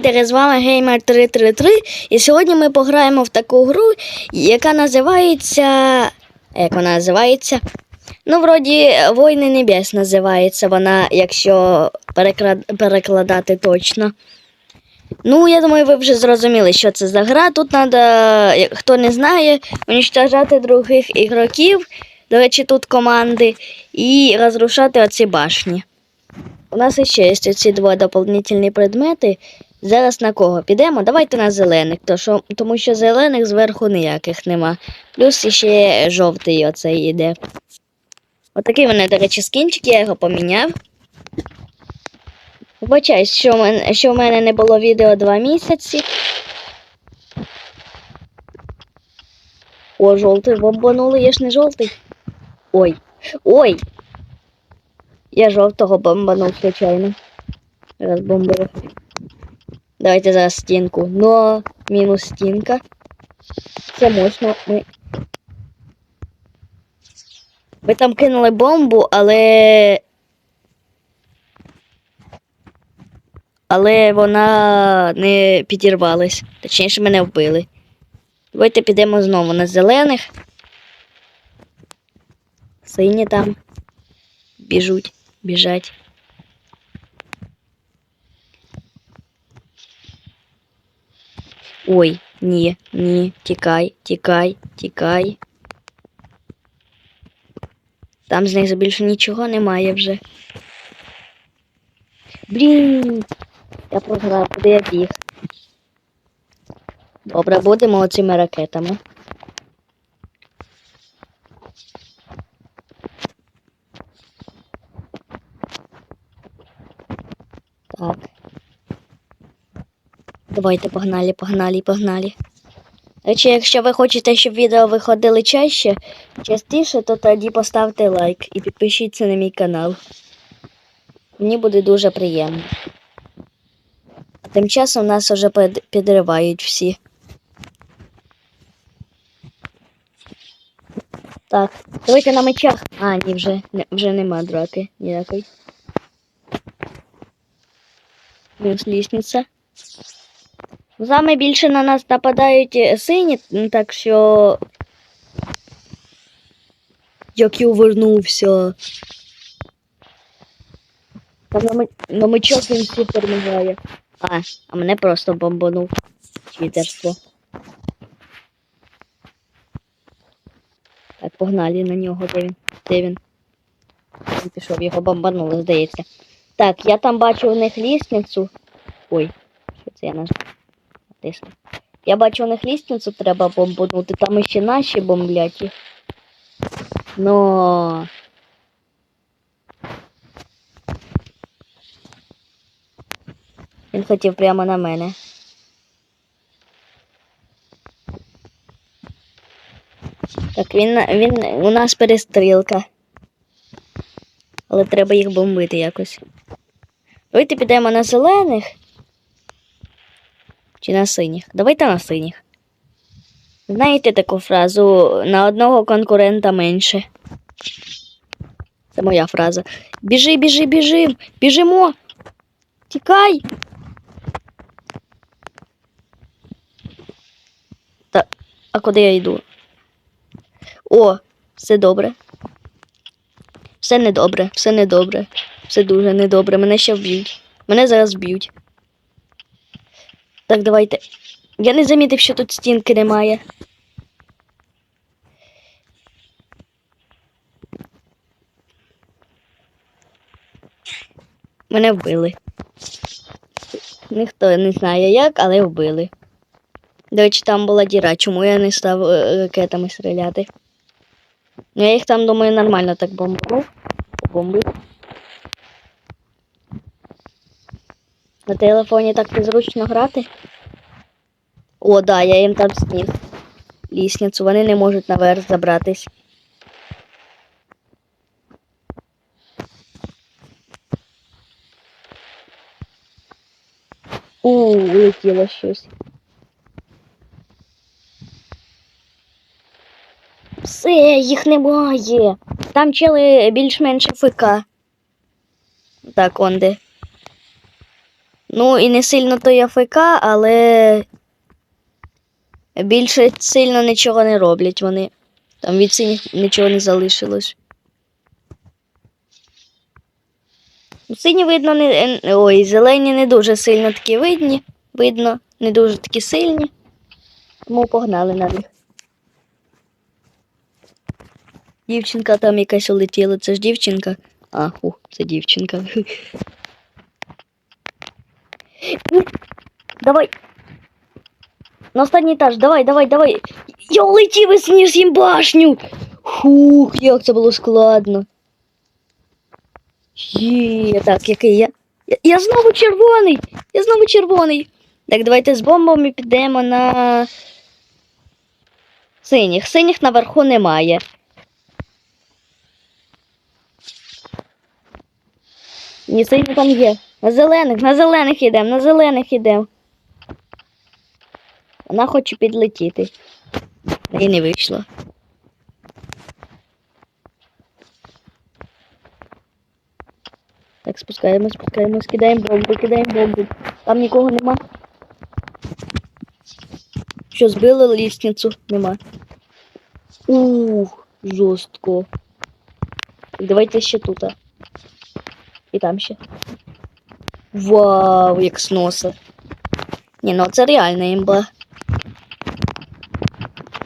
рейдери, з вами Gamer 333 і сьогодні ми пограємо в таку гру, яка називається. Як вона називається? Ну, вроді, Войни Небес називається вона, якщо переклад- перекладати точно. Ну, я думаю, ви вже зрозуміли, що це за гра. Тут треба, хто не знає, уничтожати других ігроків, до речі, тут команди, і розрушати оці башні. У нас ще є ці два доповнительні предмети. Зараз на кого підемо? Давайте на зелених, тому що зелених зверху ніяких нема. Плюс ще жовтий оцей іде. Отакий вони, до речі, скінчик, я його поміняв. Вибачаюсь, що в мене, що в мене не було відео два місяці. О, жовтий бомбанули, я ж не жовтий. Ой. Ой! Я жовтого бомбанув, звичайно. Розбомбив. Давайте зараз стінку. Но мінус стінка. Це мощно. Ми. Там кинули бомбу, але. Але вона не підірвалась. Точніше, мене вбили. Давайте підемо знову на зелених. Сині там біжуть, біжать. Ой, ні, ні, тікай, тікай, тікай. Там знизу більше нічого немає вже. Блін, я програв, куди я біг. Добре, будемо оцими ракетами. Так. Давайте погнали, погнали, погнали. Речі, якщо ви хочете, щоб відео виходили чаще, частіше, то тоді поставте лайк і підпишіться на мій канал. Мені буде дуже приємно. А тим часом нас вже підривають всі. Так, давайте на мечах. А, ні, вже, не- вже нема драки ніякої. Мінус лісниця. Саме більше на нас нападають е, сині, так що. Як я увернувся. Там на, на мечах він всі перемагає. А, а мене просто бомбанув. Читерство. Так, погнали на нього, де він? Де він? Він пішов, його бомбануло, здається. Так, я там бачу у них лісницю. Ой, що це я нажав? Натиснув. Я бачу у них лісницю треба бомбанути, там ще наші бомблять їх. Но. Він хотів прямо на мене. Так, він, він у нас перестрілка. Але треба їх бомбити якось. Давайте підемо на зелених. Чи на синіх? Давайте на синіх. Знаєте таку фразу на одного конкурента менше. Це моя фраза. Біжи, біжи, біжи, біжимо. Тікай. Та, а куди я йду? О, все добре. Все недобре, все недобре. Все дуже недобре. Мене ще вб'ють. Мене зараз вб'ють. Так, давайте. Я не замітив, що тут стінки немає. Мене вбили. Ніхто не знає як, але вбили. До речі, там була діра, чому я не став е, ракетами стріляти? Ну, я їх там, думаю, нормально так бомбанув. Бомбив. На телефоні так незручно грати. О, да, я їм там сніг. Лісницю, вони не можуть наверх забратись. У, улетіло щось. Все, їх немає. Там чели більш-менш ФК. Так, он де. Ну і не сильно то й АФК, але більше сильно нічого не роблять вони. Там від синіх нічого не залишилось. Ну, Сині видно не. е, Ой, зелені не дуже сильно такі видні. Видно, не дуже такі сильні. Тому погнали на них. Дівчинка там якась улетіла, це ж дівчинка. А, у, це дівчинка. Ну, Давай. На останній етаж, давай, давай, давай. Я улетів і сніж їм башню. Фух, як це було складно. Є, так, який я. Я, я знову червоний! Я знову червоний. Так, давайте з бомбами підемо на синіх. Синіх наверху немає. Ні, сині там є. На зелених, на зелених йдемо, на зелених йдемо. Вона хоче підлетіти. І не вийшло. Так, спускаємось, спускаємось, кидаємо бомбу, кидаємо бомбу. Там нікого нема. Що, збили лісницю? Нема. Ух, жорстко. Давайте ще тут. І там ще. Вау, як з носа. Ні, ну це реальна імба.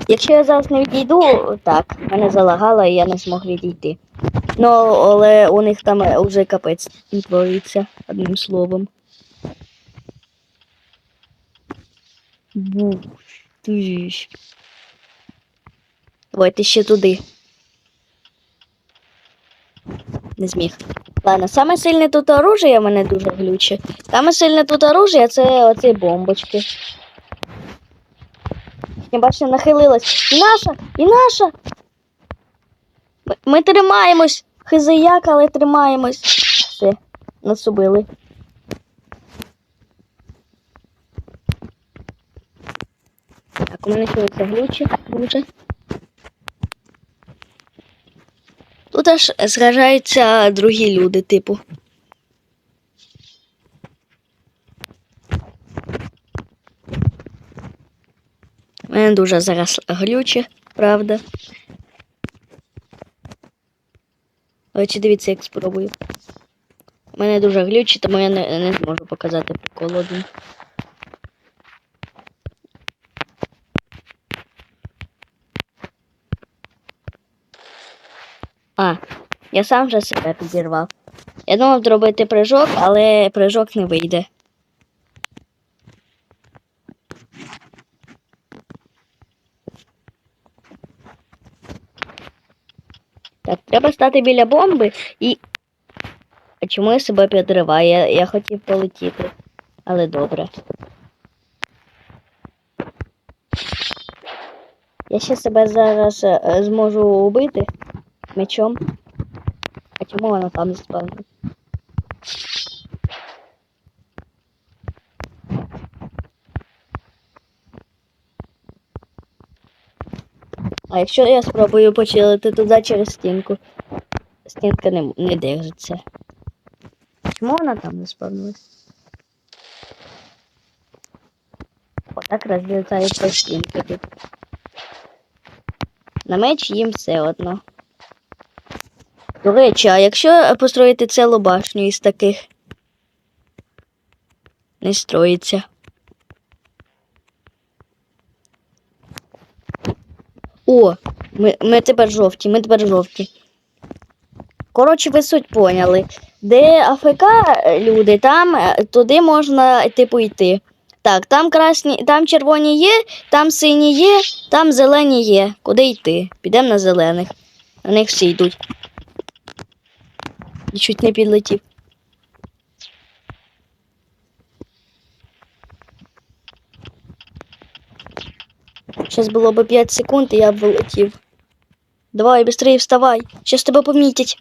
Якщо я зараз не відійду, так, мене залагало і я не змог відійти. Ну, але у них там вже капець твориться, одним словом. Бух ти. Давайте ще туди. Не зміг. Ладно, саме сильне тут оружие мене дуже глюче. Саме сильне тут оружие це оці бомбочки. Я бачу, нахилилась. І наша, і наша. Ми, ми тримаємось. Хизияк, але тримаємось. Все, нас убили. Так, у мене це глюче дуже. Тут аж зражаються другі люди, типу. У мене дуже зараз глюче, правда. Давайте дивіться, як спробую. У мене дуже глюче, тому я не, не зможу показати прикол один. А, я сам вже себе підірвав. Я думав зробити прыжок, але прыжок не вийде. Так, треба стати біля бомби і. А чому я себе підриваю? Я, я хотів полетіти. Але добре. Я ще себе зараз е, зможу убити мечом. А чому вона там заспавнила? А якщо я спробую почилити туди через стінку, стінка не, не держиться. Чому вона там не спавнилась? Отак розлітається стінка тут. На меч їм все одно. До речі, а якщо построїти цілу башню із таких? Не строїться. О, ми, ми тепер жовті, ми тепер жовті. Коротше, ви суть поняли. Де АФК люди, там е, туди можна типу йти. Так, там красні, там червоні є, там сині є, там зелені є. Куди йти? Підемо на зелених. На них всі йдуть. І чуть не підлетів. Зараз було б 5 секунд, і я б вилетів. Давай, швидше вставай. Щас тебе помітять.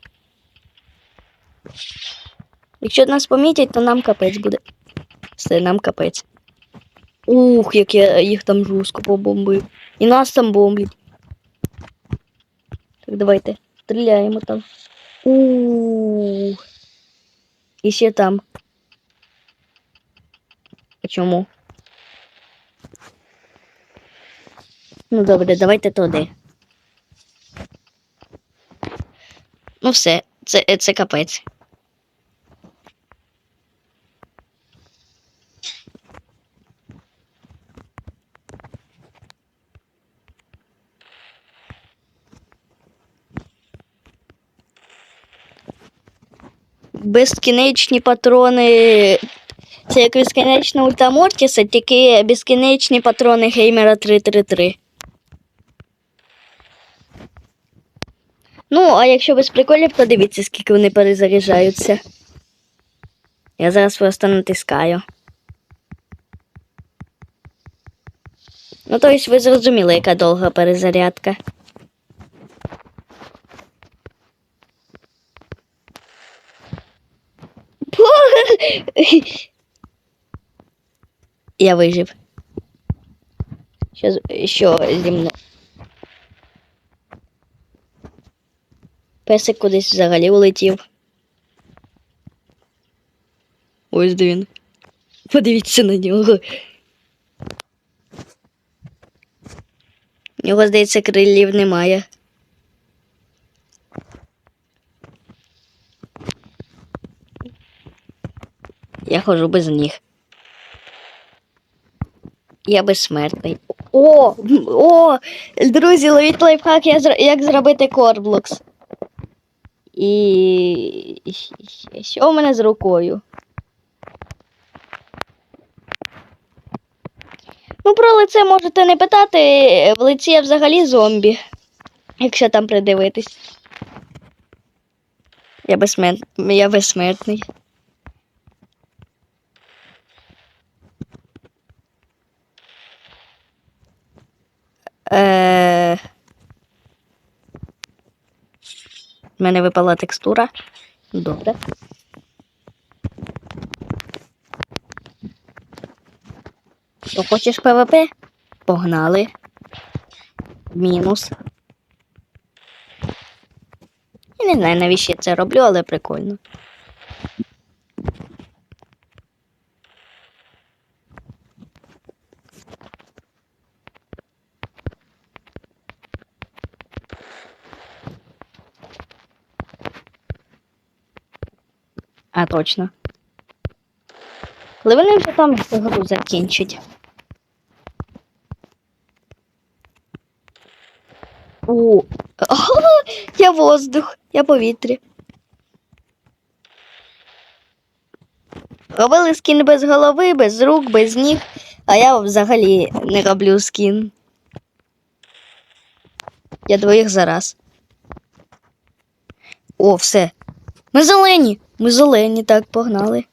Якщо нас помітять, то нам капець буде. Все, нам капець. Ух, як я їх там жорстко побомбив. І нас там бомблять. Так, давайте. Стріляємо там. Ух. І ще там. чому. Ну добре, давайте туди. Ну все, це, це капець. Безкінечні патрони. Це як безкінечна ульта Мортіса, тільки безкінечні патрони геймера 333. Ну, а якщо без приколів, то дивіться, скільки вони перезаряджаються. Я зараз просто натискаю. Ну, тобто ви зрозуміли, яка довга перезарядка. Я вижив. Що, що зі мною? Песик кудись взагалі улетів. Ось де він. Подивіться на нього. У нього, здається, крилів немає. Я ходжу без ніг. Я безсмертний. О! О! Друзі, ловіть лайфхак, як зробити корблокс. І що у мене з рукою? Ну, про лице можете не питати, в лиці я взагалі зомбі, якщо там придивитись. Я безсмер... я безсмертний. Е... В мене випала текстура. Добре. То хочеш ПВП? Погнали. Мінус. Я не знаю, навіщо я це роблю, але прикольно. Точно. Коли вони вже там гру закінчать. О, я воздух, я повітря. Робили скін без голови, без рук, без ніг, а я взагалі не роблю скін. Я двоїх зараз. О, все. Ми зелені. Ми зелені, так, погнали.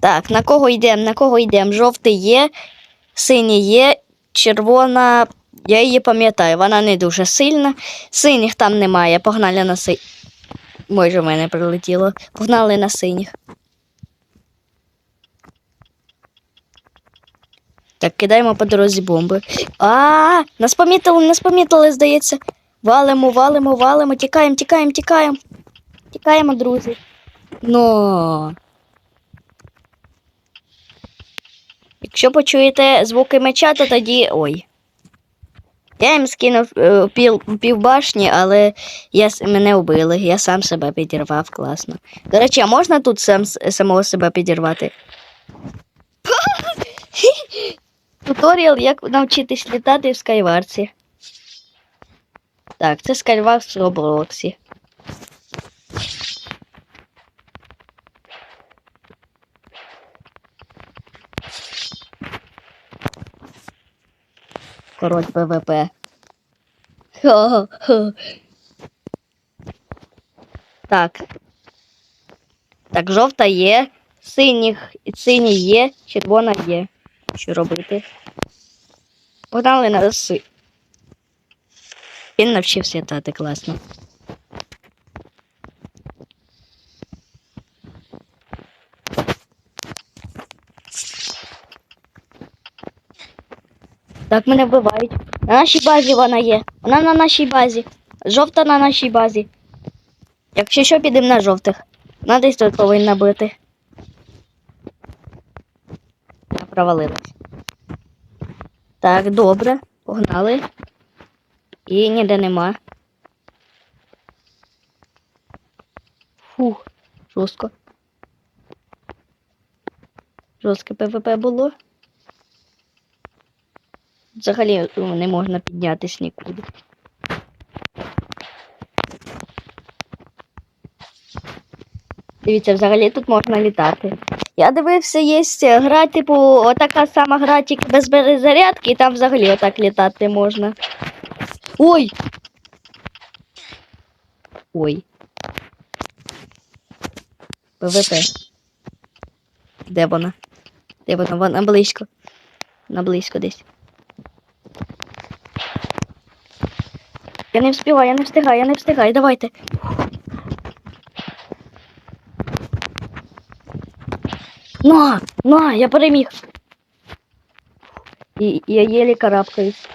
Так, на кого йдемо? На кого йдемо? Жовтий є, синій є, червона. Я її пам'ятаю, вона не дуже сильна. Синіх там немає. Погнали на синіх. Може, в мене прилетіло. Погнали на синіх. Так, кидаємо по дорозі бомби. А, нас помітили, нас помітили, здається. Валимо, валимо, валимо, тікаємо, тікаємо, тікаємо. Тікаємо, друзі. Но. Якщо почуєте звуки меча, то тоді. Ой. Я їм скинув е, пів, півбашні, але я, мене вбили. Я сам себе підірвав, класно. До речі, а можна тут сам, самого себе підірвати? Туторіал, як навчитись літати в скайварці. Так, це скайварс в Роблоксі. Король ПВП. Так. Так, жовта є, синіх, синій є, червона є. Що робити? Погнали на роси. Він навчився літати класно. Так мене вбивають. На нашій базі вона є. Вона на нашій базі. Жовта на нашій базі. Якщо що, підемо на жовтих. Вона десь тут повинна бути. провалилась. Так, добре, погнали. І ніде нема. Фух, жорстко. Жорстке ПВП було. Взагалі не можна піднятись нікуди. Дивіться, взагалі тут можна літати. Я дивився, є гра, типу, отака сама гра, тільки без перезарядки, і там взагалі отак літати можна. Ой! Ой. ПВП. Де вона? Де вона? Вона близько. Вона близько десь. Я не встигаю, я не встигаю, я не встигаю. Давайте. На! На! Я переміг. І я єлі карабкаюсь.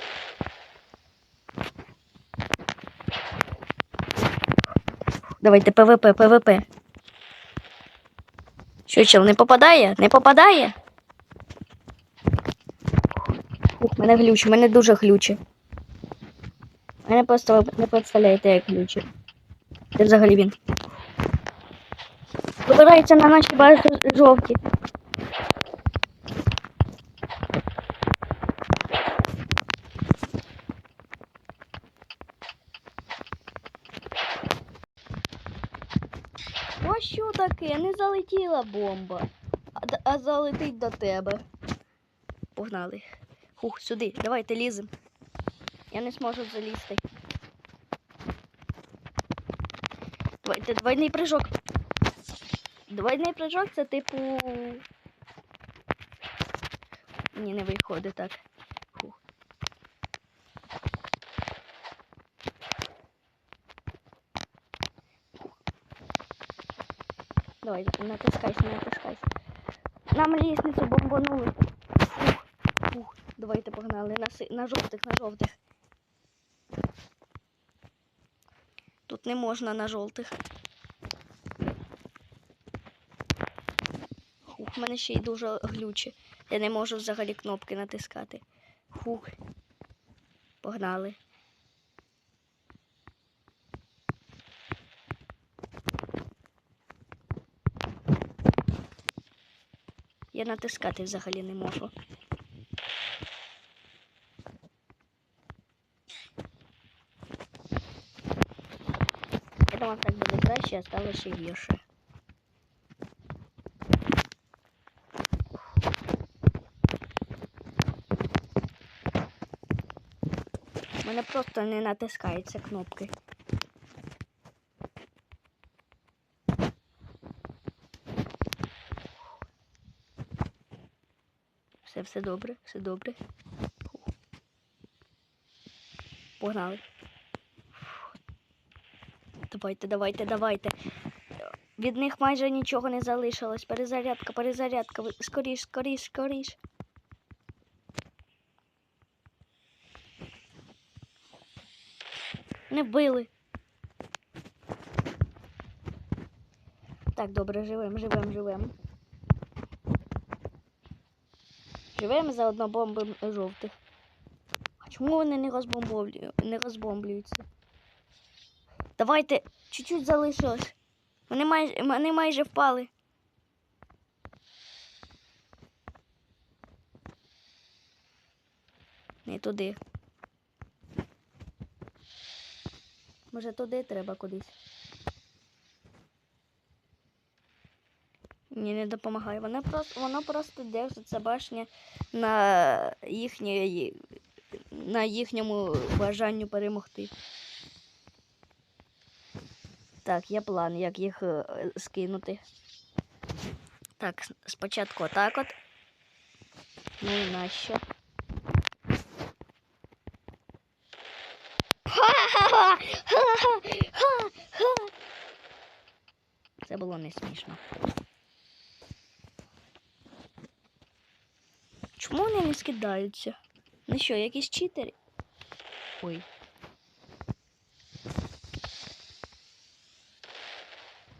Давайте ПВП, ПВП. Що, чел, не попадає? Не попадає? Ух, мене глюче, мене дуже глюче. Мене просто не представляєте, як глючі. Де взагалі він? Вибирається на наші бази жовті. А що таке? Не бомба, а, а залетить до тебе. Погнали. Хух, сюди, давайте лізем. Я не зможу залізти. Давайте двойний прыжок. Двойний прыжок це типу. Ні, не виходить так. Фух. Давай, натискайся, натискайся. Нам лісницю бомбанули. Фух, фух. Давайте погнали на, на жовтих, на жовтих. Тут не можна на жовтих. Хух, в мене ще й дуже глюче. Я не можу взагалі кнопки натискати. Хух. Погнали. Я натискати взагалі не можу. Я думав, так буде краще, а стало ще гірше. У мене просто не натискаються кнопки. Все, добре, все добре. Погнали. Давайте, давайте, давайте. Від них майже нічого не залишилось. Перезарядка, перезарядка. Скоріш, скоріш, скоріш. Не вбили. Так, добре, живем, живем, живем. Живемо заодно бомбим жовтих. А чому вони не? Не розбомблюються? Давайте, чуть-чуть залишилось. Вони майже, вони майже впали. Не туди. Може туди треба кудись. Ні, не допомагає. Вона просто, воно просто держиться башня на їхній, на їхньому бажанню перемогти. Так, є план, як їх е, скинути. Так, спочатку отак от. Ну і нащо? Це було не смішно. Чому вони не скидаються? Ну що, якісь читери? Ой.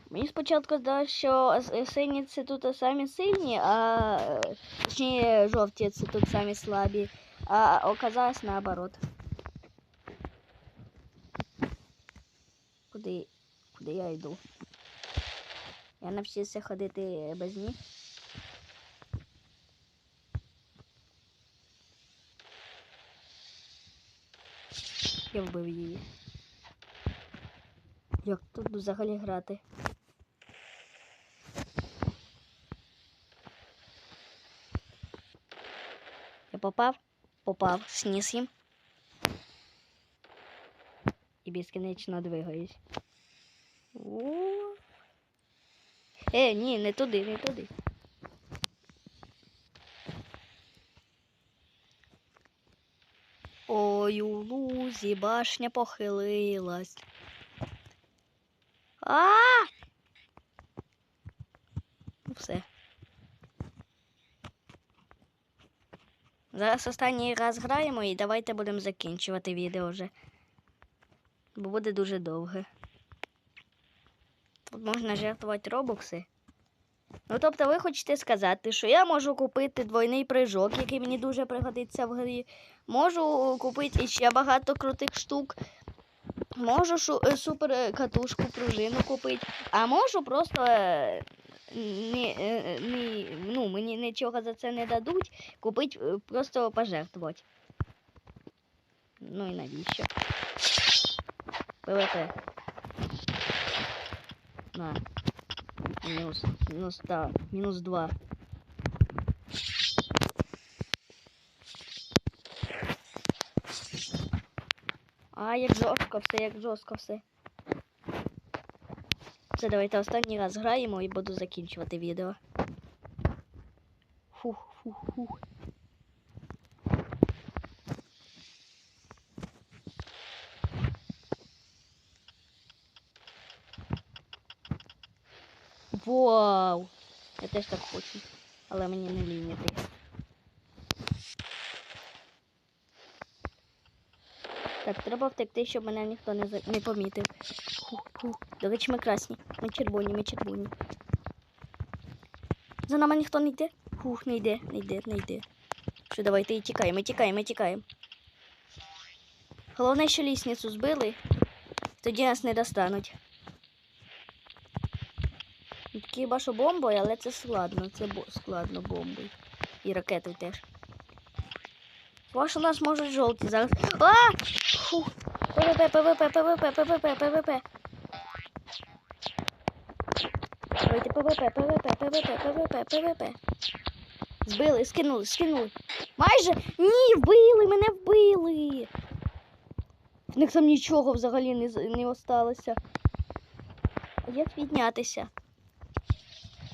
Мені спочатку здалося, що сині це тут самі сильні, а точніше жовті це тут самі слабі. А оказалось наоборот. Куди, куди я йду? Я навчився ходити без ніг. Я вбив її. Як тут взагалі грати? Я попав? Попав. Сніс їм. І безкінечно двигаюсь. О. Е, ні, не туди, не туди. Ой, у лузі башня похилилась. А! Ну все. Зараз останній раз граємо і давайте будемо закінчувати відео вже. Бо буде дуже довге. Тут можна жертвувати робокси. Ну, тобто, ви хочете сказати, що я можу купити двойний прыжок, який мені дуже пригодиться в грі. Можу купити ще багато крутих штук. Можу шу- е, супер е, катушку, пружину купити, а можу просто е, ні, е, ні, ну, мені нічого за це не дадуть, купити, е, просто пожертвувати. Ну і навіщо? ПВП. На. Мінус. минус, да, минус 2. А, як жорстко все, як жорстко все. Все, давайте останній раз граємо і буду закінчувати відео. Фух, фух, фух. Вау! Я теж так хочу, але мені не лінь. Так, треба втекти, щоб мене ніхто не, за- не помітив. До речі, ми красні. Ми червоні, ми червоні. За нами ніхто не йде. Фух, не йде, не йде, не йде. Що, давайте і тікаємо, тікаємо, тікаємо. Головне, що лісницю збили, тоді нас не достануть. Ну, Такі башу бомбою, але це складно. Це складно бомбою. І ракетою теж. Вашу нас можуть жовті зараз. А! ПВП, ПВП, ПВП, ПВП, ПВП. Давайте ПВП, ПВП, ПВП, ПВП, ПВП. Збили, скинули, скинули. Майже ні, вбили, мене вбили. В них там нічого взагалі не, не осталося. Як піднятися?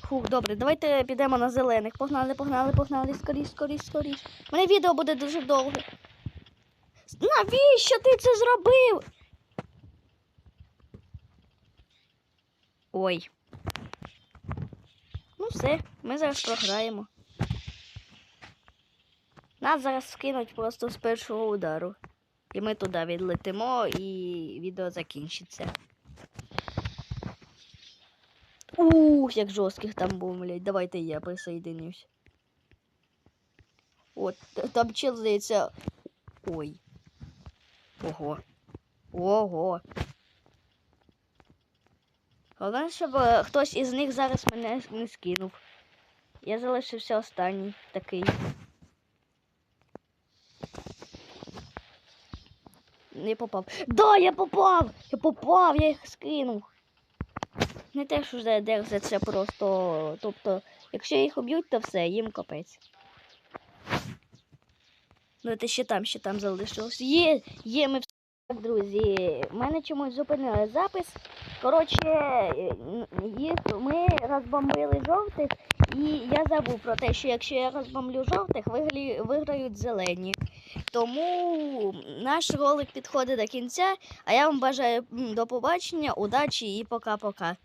Фух, добре, давайте підемо на зелених. Погнали, погнали, погнали, скоріш, скоріш, скоріш. У мене відео буде дуже довге. Навіщо ти це зробив? Ой. Ну все, ми зараз програємо. Нас зараз скинуть просто з першого удару. І ми туди відлетимо, і відео закінчиться. Ух, як жорстких там бомблять. Давайте я присоединюсь. От, там чел, здається. Ой. Ого. Ого. Головне, щоб е, хтось із них зараз мене не скинув. Я залишився останній такий. Не попав. Да, я попав! Я попав, я їх скинув. Не те, що вже держать це просто. Тобто, якщо їх уб'ють, то все, їм капець. Ну, це ще там, ще там залишилось. Є, є, ми так, друзі. В мене чомусь зупинили запис. Коротше, е, їх ми розбомбили жовтих, і я забув про те, що якщо я розбомблю жовтих, виглі, виграють зелені. Тому наш ролик підходить до кінця, а я вам бажаю до побачення, удачі і пока-пока.